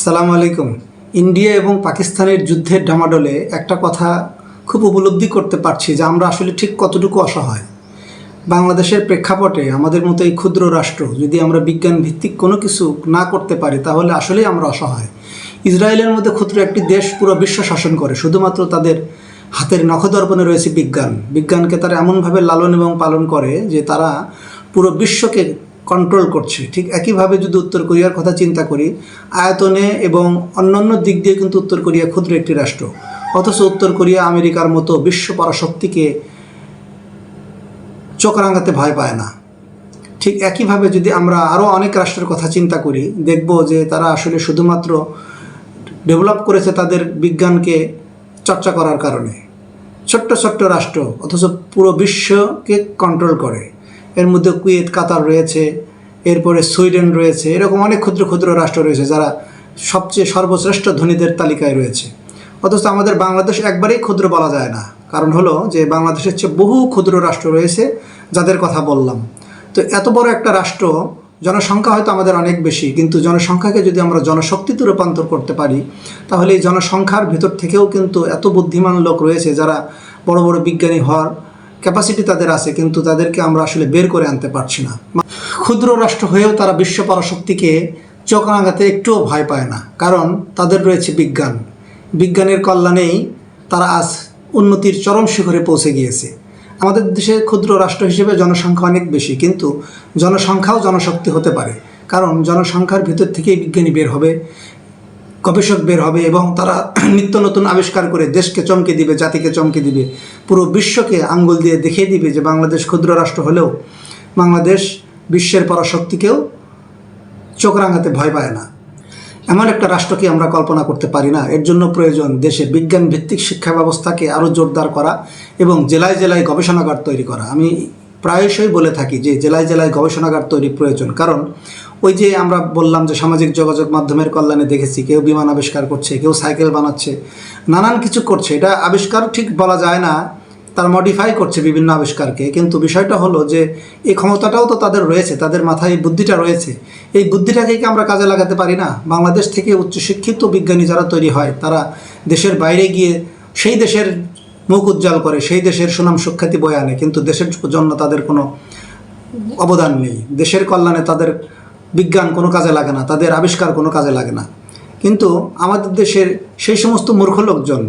আসসালামু আলাইকুম। ইন্ডিয়া এবং পাকিস্তানের যুদ্ধের ডামাডোলে একটা কথা খুব উপলব্ধি করতে পারছি যে আমরা আসলে ঠিক কতটুকু অসহায়। বাংলাদেশের প্রেক্ষাপটে আমাদের মতো এই ক্ষুদ্র রাষ্ট্র যদি আমরা বিজ্ঞান ভিত্তিক কোনো কিছু না করতে পারি, তাহলে আসলেই আমরা অসহায়। ইসরায়েলের মধ্যে ক্ষুদ্র একটি দেশ পুরো বিশ্ব শাসন করে, শুধুমাত্র তাদের হাতের নখদর্পণে রয়েছে বিজ্ঞান। বিজ্ঞানকে তারা এমনভাবে লালন এবং পালন করে যে তারা পুরো বিশ্বকে কন্ট্রোল করছে। ঠিক একইভাবে যদি উত্তর কোরিয়ার কথা চিন্তা করি, আয়তনে এবং অন্যান্য দিক দিয়ে কিন্তু উত্তর কোরিয়া ক্ষুদ্র একটি রাষ্ট্র। অথচ উত্তর কোরিয়া আমেরিকার মতো বিশ্ব পরাশক্তিকে চোখ রাঙাতে ভয় পায় না। ঠিক একইভাবে যদি আমরা আরও অনেক রাষ্ট্রের কথা চিন্তা করি, দেখব যে তারা আসলে শুধুমাত্র ডেভেলপ করেছে তাদের বিজ্ঞানকে চর্চা করার কারণে। ছোট্ট ছোট্ট রাষ্ট্র, অথচ পুরো বিশ্বকে কন্ট্রোল করে। এর মধ্যে কুয়েত, কাতার রয়েছে, এরপরে সুইডেন রয়েছে, এরকম অনেক ক্ষুদ্র ক্ষুদ্র রাষ্ট্র রয়েছে যারা সবচেয়ে সর্বশ্রেষ্ঠ ধনীদের তালিকায় রয়েছে। অথচ আমাদের বাংলাদেশ একবারেই ক্ষুদ্র বলা যায় না। কারণ হলো যে বাংলাদেশের চেয়ে বহু ক্ষুদ্র রাষ্ট্র রয়েছে যাদের কথা বললাম। তো এত বড় একটা রাষ্ট্র, জনসংখ্যা হয়তো আমাদের অনেক বেশি, কিন্তু জনসংখ্যাকে যদি আমরা জনশক্তিতে রূপান্তর করতে পারি, তাহলে এই জনসংখ্যার ভিতর থেকেও কিন্তু এত বুদ্ধিমান লোক রয়েছে যারা বড় বড় বিজ্ঞানী হওয়ার ক্যাপাসিটি তাদের আছে, কিন্তু তাদেরকে আমরা আসলে বের করে আনতে পারছি না। ক্ষুদ্র রাষ্ট্র হয়েও তারা বিশ্ব পরাশক্তিকে চোখ রাঙাতে একটুও ভয় পায় না, কারণ তাদের রয়েছে বিজ্ঞান। বিজ্ঞানের কল্যাণেই তারা আজ উন্নতির চরম শিখরে পৌঁছে গিয়েছে। আমাদের দেশে ক্ষুদ্র রাষ্ট্র হিসেবে জনসংখ্যা অনেক বেশি, কিন্তু জনসংখ্যাও জনশক্তি হতে পারে, কারণ জনসংখ্যার ভিতর থেকেই বিজ্ঞানী বের হবে। গবেষক বের হবে এবং তারা নিত্য নতুন আবিষ্কার করে দেশকে চমকে দিবে, জাতিকে চমকে দিবে, পুরো বিশ্বকে আঙ্গুল দিয়ে দেখিয়ে দিবে যে বাংলাদেশ ক্ষুদ্র রাষ্ট্র হলেও বাংলাদেশ বিশ্বের পরাশক্তিকেও চোখ রাঙাতে ভয় পায় না। এমন একটা রাষ্ট্রকে আমরা কল্পনা করতে পারি না? এর জন্য প্রয়োজন দেশে বিজ্ঞান ভিত্তিক শিক্ষা ব্যবস্থাকে আরও জোরদার করা এবং জেলায় জেলায় গবেষণাগার তৈরি করা। আমি প্রায়শই বলে থাকি যে জেলায় জেলায় গবেষণাগার তৈরি প্রয়োজন। কারণ ওই যে আমরা বললাম যে সামাজিক যোগাযোগ মাধ্যমের কল্যাণে দেখেছি, কেউ বিমান আবিষ্কার করছে, কেউ সাইকেল বানাচ্ছে, নানান কিছু করছে। এটা আবিষ্কার ঠিক বলা যায় না, তারা মডিফাই করছে বিভিন্ন আবিষ্কারকে। কিন্তু বিষয়টা হলো যে এই ক্ষমতাটাও তো তাদের রয়েছে, তাদের মাথায় বুদ্ধিটা রয়েছে। এই বুদ্ধিটাকে কি আমরা কাজে লাগাতে পারি না? বাংলাদেশ থেকে উচ্চশিক্ষিত বিজ্ঞানী যারা তৈরি হয়, তারা দেশের বাইরে গিয়ে সেই দেশের মুখ উজ্জ্বল করে, সেই দেশের সুনাম সুখ্যাতি বয়ে আনে, কিন্তু দেশের জন্য তাদের কোনো অবদান নেই। দেশের কল্যাণে তাদের বিজ্ঞান কোনো কাজে লাগে না, তাদের আবিষ্কার কোনো কাজে লাগে না। কিন্তু আমাদের দেশের সেই সমস্ত মূর্খ লোকজন,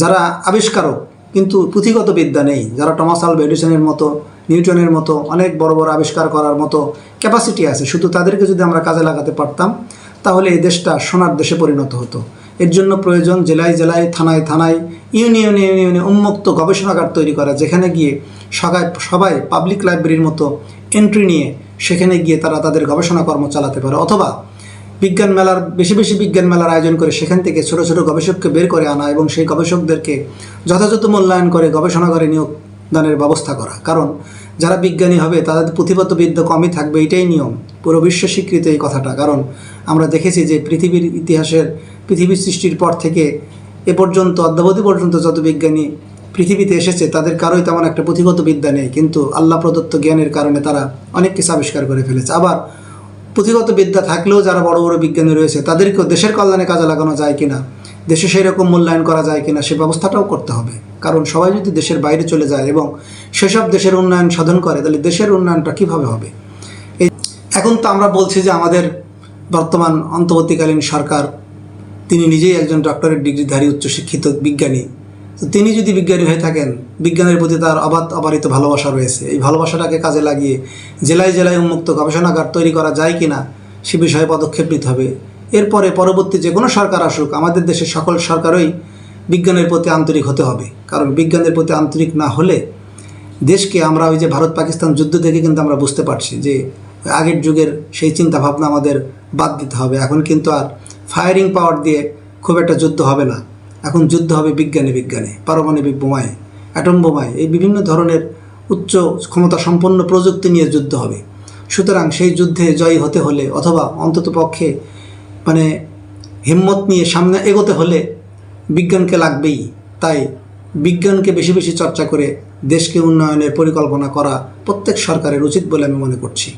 যারা আবিষ্কারক, কিন্তু পুঁথিগত বিদ্যা নেই, যারা টমাস আলভা এডিসনের মতো, নিউটনের মতো, অনেক বড় বড় আবিষ্কার করার মতো ক্যাপাসিটি আছে, শুধু তাদেরকে যদি আমরা কাজে লাগাতে পারতাম, তাহলে এই দেশটা সোনার দেশে পরিণত হতো। এর জন্য প্রয়োজন জেলায় জেলায়, থানায় থানায়, ইউনিয়নে ইউনিয়নে উন্মুক্ত গবেষণাগার তৈরি করা, যেখানে গিয়ে সবাই সবাই পাবলিক লাইব্রেরির মতো এন্ট্রি নিয়ে সেখানে গিয়ে তারা তাদের গবেষণা কর্ম চালাতে পারে। অথবা বিজ্ঞান মেলার বেশি বেশি বিজ্ঞান মেলার আয়োজন করে সেখান থেকে ছোট ছোট গবেষককে বের করে আনা এবং সেই গবেষকদেরকে যথাযথ মূল্যায়ন করে গবেষণাগারে নিয়োগ দানের ব্যবস্থা করা। কারণ যারা বিজ্ঞানী হবে, তাদের পুঁথিগত বিদ্যা কমই থাকবে, এটাই নিয়ম। পুরো বিশ্ব স্বীকৃত এই কথাটা। কারণ আমরা দেখেছি যে পৃথিবীর ইতিহাসের পৃথিবীর সৃষ্টির পর থেকে এ পর্যন্ত, অদ্যাবধি পর্যন্ত যত বিজ্ঞানী পৃথিবীতে এসেছে, তাদের কারোই তেমন একটা পুঁথিগত বিদ্যা নেই। কিন্তু আল্লাহ প্রদত্ত জ্ঞানের কারণে তারা অনেক কিছু আবিষ্কার করে ফেলেছে। আবার পুঁথিগত বিদ্যা থাকলেও যারা বড় বড় বিজ্ঞানী রয়েছে, তাদেরকেও দেশের কল্যাণে কাজে লাগানো যায় কিনা? দেশে সেই রকম মূল্যায়ন করা যায় কিনা সে ব্যবস্থাটাও করতে হবে। কারণ সবাই যদি দেশের বাইরে চলে যায় এবং সেসব দেশের উন্নয়ন সাধন করে, তাহলে দেশের উন্নয়নটা কীভাবে হবে? এই এখন তো আমরা বলছি যে আমাদের বর্তমান অন্তর্বর্তীকালীন সরকার, তিনি নিজেই একজন ডক্টরেট ডিগ্রিধারী, উচ্চশিক্ষিত বিজ্ঞানী। তো তিনি যদি বিজ্ঞানী হয়ে থাকেন, বিজ্ঞানের প্রতি তার অবাধ অবারিত ভালোবাসা রয়েছে। এই ভালোবাসাটাকে কাজে লাগিয়ে জেলায় জেলায় উন্মুক্ত গবেষণাগার তৈরি করা যায় কিনা, সে বিষয়ে পদক্ষেপ নিতে হবে। এরপরে পরবর্তী যে কোনো সরকার আসুক, আমাদের দেশের সকল সরকারই বিজ্ঞানের প্রতি আন্তরিক হতে হবে। কারণ বিজ্ঞানের প্রতি আন্তরিক না হলে দেশকে আমরা ওই যে ভারত পাকিস্তান যুদ্ধ থেকে কিন্তু আমরা বুঝতে পারছি যে আগের যুগের সেই চিন্তা ভাবনা আমাদের বাদ দিতে হবে। এখন কিন্তু আর ফায়ারিং পাওয়ার দিয়ে খুব একটা যুদ্ধ হবে না। এখন যুদ্ধ হবে বিজ্ঞানে বিজ্ঞানে, পারমাণবিক বোমায় অ্যাটম বোমায়, এই বিভিন্ন ধরনের উচ্চ ক্ষমতা সম্পন্ন প্রযুক্তি নিয়ে যুদ্ধ হবে। সুতরাং সেই যুদ্ধে জয়ী হতে হলে অথবা অন্তত পক্ষে মানে হিম্মত নিয়ে সামনে এগোতে হলে বিজ্ঞানকে লাগবেই। তাই বিজ্ঞানকে বেশি বেশি চর্চা করে দেশকে উন্নয়নের পরিকল্পনা করা প্রত্যেক সরকারের উচিত বলে আমি মনে করছি।